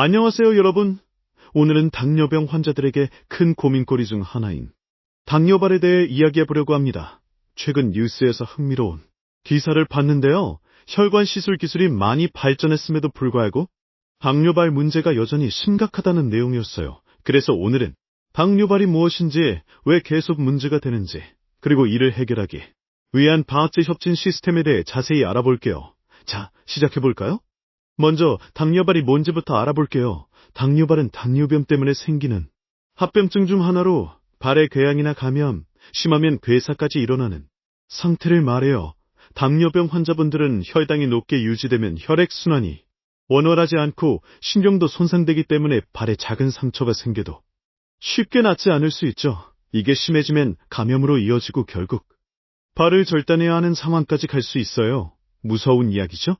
안녕하세요, 여러분. 오늘은 당뇨병 환자들에게 큰 고민거리 중 하나인 당뇨발에 대해 이야기해 보려고 합니다. 최근 뉴스에서 흥미로운 기사를 봤는데요. 혈관 시술 기술이 많이 발전했음에도 불구하고 당뇨발 문제가 여전히 심각하다는 내용이었어요. 그래서 오늘은 당뇨발이 무엇인지, 왜 계속 문제가 되는지, 그리고 이를 해결하기 위한 방학제 협진 시스템에 대해 자세히 알아볼게요. 자, 시작해볼까요? 먼저 당뇨발이 뭔지부터 알아볼게요. 당뇨발은 당뇨병 때문에 생기는 합병증 중 하나로 발의 궤양이나 감염, 심하면 괴사까지 일어나는 상태를 말해요. 당뇨병 환자분들은 혈당이 높게 유지되면 혈액순환이 원활하지 않고 신경도 손상되기 때문에 발에 작은 상처가 생겨도 쉽게 낫지 않을 수 있죠. 이게 심해지면 감염으로 이어지고 결국 발을 절단해야 하는 상황까지 갈 수 있어요. 무서운 이야기죠?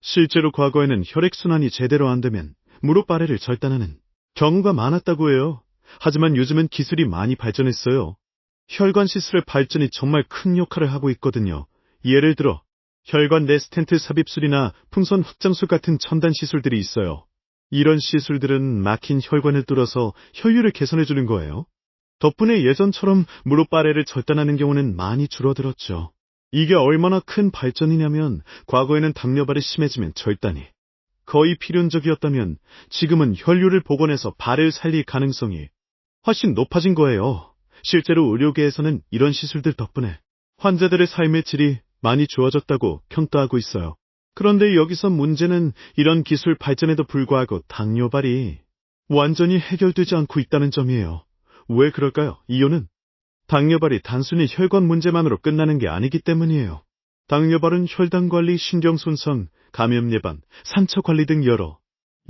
실제로 과거에는 혈액순환이 제대로 안 되면 무릎 아래를 절단하는 경우가 많았다고 해요. 하지만 요즘은 기술이 많이 발전했어요. 혈관 시술의 발전이 정말 큰 역할을 하고 있거든요. 예를 들어 혈관 내 스텐트 삽입술이나 풍선 확장술 같은 첨단 시술들이 있어요. 이런 시술들은 막힌 혈관을 뚫어서 혈류를 개선해주는 거예요. 덕분에 예전처럼 무릎 아래를 절단하는 경우는 많이 줄어들었죠. 이게 얼마나 큰 발전이냐면 과거에는 당뇨발이 심해지면 절단이 거의 필연적이었다면 지금은 혈류를 복원해서 발을 살릴 가능성이 훨씬 높아진 거예요. 실제로 의료계에서는 이런 시술들 덕분에 환자들의 삶의 질이 많이 좋아졌다고 평가하고 있어요. 그런데 여기서 문제는 이런 기술 발전에도 불구하고 당뇨발이 완전히 해결되지 않고 있다는 점이에요. 왜 그럴까요? 이유는 당뇨발이 단순히 혈관 문제만으로 끝나는 게 아니기 때문이에요. 당뇨발은 혈당 관리, 신경 손상, 감염 예방, 상처 관리 등 여러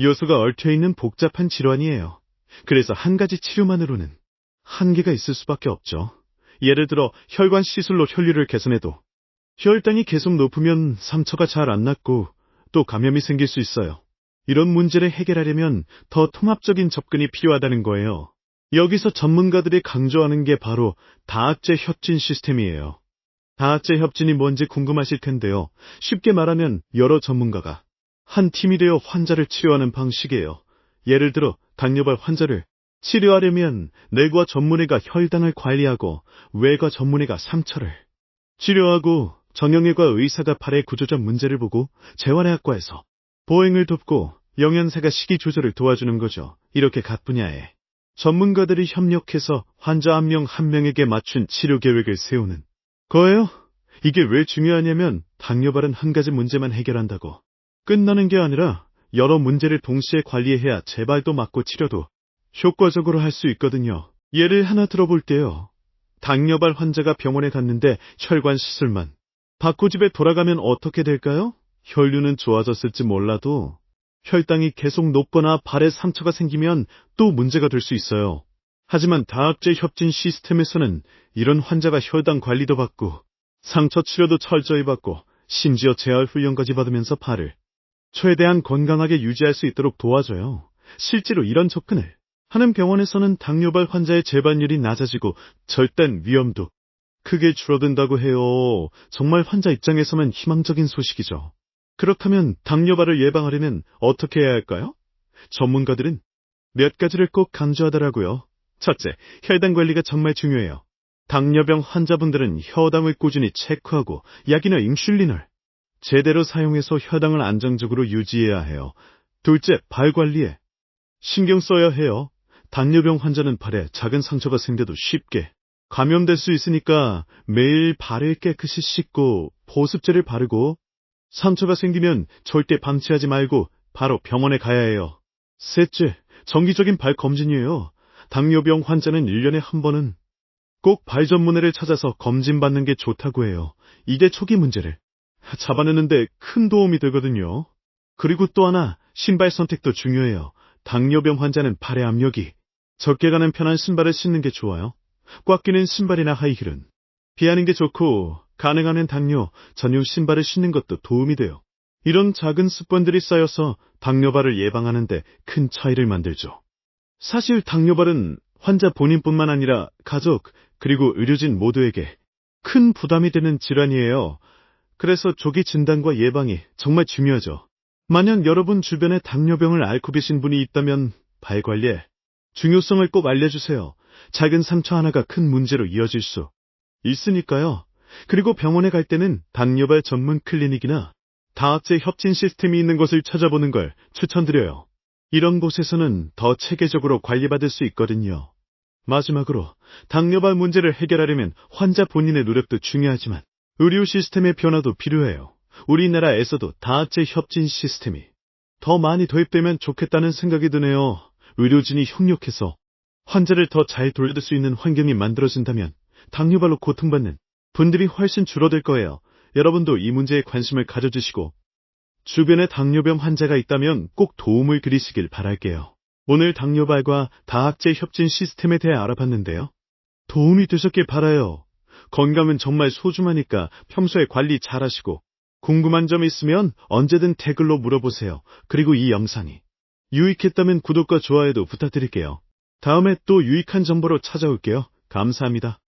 요소가 얽혀 있는 복잡한 질환이에요. 그래서 한 가지 치료만으로는 한계가 있을 수밖에 없죠. 예를 들어 혈관 시술로 혈류를 개선해도 혈당이 계속 높으면 상처가 잘 안 낫고 또 감염이 생길 수 있어요. 이런 문제를 해결하려면 더 통합적인 접근이 필요하다는 거예요. 여기서 전문가들이 강조하는 게 바로 다학제 협진 시스템이에요. 다학제 협진이 뭔지 궁금하실 텐데요. 쉽게 말하면 여러 전문가가 한 팀이 되어 환자를 치료하는 방식이에요. 예를 들어 당뇨발 환자를 치료하려면 내과 전문의가 혈당을 관리하고 외과 전문의가 상처를 치료하고 정형외과 의사가 발의 구조적 문제를 보고 재활의학과에서 보행을 돕고 영양사가 식이 조절을 도와주는 거죠. 이렇게 각 분야에 전문가들이 협력해서 환자 한 명 한 명에게 맞춘 치료 계획을 세우는 거예요. 이게 왜 중요하냐면 당뇨발은 한 가지 문제만 해결한다고 끝나는 게 아니라 여러 문제를 동시에 관리해야 재발도 막고 치료도 효과적으로 할 수 있거든요. 예를 하나 들어볼게요. 당뇨발 환자가 병원에 갔는데 혈관 시술만 받고 집에 돌아가면 어떻게 될까요? 혈류는 좋아졌을지 몰라도 혈당이 계속 높거나 발에 상처가 생기면 또 문제가 될 수 있어요. 하지만 다학제 협진 시스템에서는 이런 환자가 혈당 관리도 받고 상처 치료도 철저히 받고 심지어 재활 훈련까지 받으면서 발을 최대한 건강하게 유지할 수 있도록 도와줘요. 실제로 이런 접근을 하는 병원에서는 당뇨발 환자의 재발률이 낮아지고 절단 위험도 크게 줄어든다고 해요. 정말 환자 입장에서는 희망적인 소식이죠. 그렇다면 당뇨발을 예방하려면 어떻게 해야 할까요? 전문가들은 몇 가지를 꼭 강조하더라고요. 첫째, 혈당 관리가 정말 중요해요. 당뇨병 환자분들은 혈당을 꾸준히 체크하고 약이나 인슐린을 제대로 사용해서 혈당을 안정적으로 유지해야 해요. 둘째, 발 관리에 신경 써야 해요. 당뇨병 환자는 발에 작은 상처가 생겨도 쉽게 감염될 수 있으니까 매일 발을 깨끗이 씻고 보습제를 바르고 상처가 생기면 절대 방치하지 말고 바로 병원에 가야 해요. 셋째, 정기적인 발 검진이에요. 당뇨병 환자는 1년에 한 번은 꼭 발 전문의를 찾아서 검진받는 게 좋다고 해요. 이게 초기 문제를 잡아내는데 큰 도움이 되거든요. 그리고 또 하나, 신발 선택도 중요해요. 당뇨병 환자는 발의 압력이 적게 가는 편한 신발을 신는 게 좋아요. 꽉 끼는 신발이나 하이힐은 피하는 게 좋고 가능하면 당뇨 전용 신발을 신는 것도 도움이 돼요. 이런 작은 습관들이 쌓여서 당뇨발을 예방하는데 큰 차이를 만들죠. 사실 당뇨발은 환자 본인뿐만 아니라 가족 그리고 의료진 모두에게 큰 부담이 되는 질환이에요. 그래서 조기 진단과 예방이 정말 중요하죠. 만약 여러분 주변에 당뇨병을 앓고 계신 분이 있다면 발 관리의 중요성을 꼭 알려주세요. 작은 상처 하나가 큰 문제로 이어질 수 있으니까요. 그리고 병원에 갈 때는 당뇨발 전문 클리닉이나 다학제 협진 시스템이 있는 곳을 찾아보는 걸 추천드려요. 이런 곳에서는 더 체계적으로 관리받을 수 있거든요. 마지막으로 당뇨발 문제를 해결하려면 환자 본인의 노력도 중요하지만 의료 시스템의 변화도 필요해요. 우리나라에서도 다학제 협진 시스템이 더 많이 도입되면 좋겠다는 생각이 드네요. 의료진이 협력해서 환자를 더 잘 돌볼 수 있는 환경이 만들어진다면 당뇨발로 고통받는 분들이 훨씬 줄어들 거예요. 여러분도 이 문제에 관심을 가져주시고 주변에 당뇨병 환자가 있다면 꼭 도움을 드리시길 바랄게요. 오늘 당뇨발과 다학제 협진 시스템에 대해 알아봤는데요. 도움이 되셨길 바라요. 건강은 정말 소중하니까 평소에 관리 잘 하시고 궁금한 점 있으면 언제든 댓글로 물어보세요. 그리고 이 영상이 유익했다면 구독과 좋아요도 부탁드릴게요. 다음에 또 유익한 정보로 찾아올게요. 감사합니다.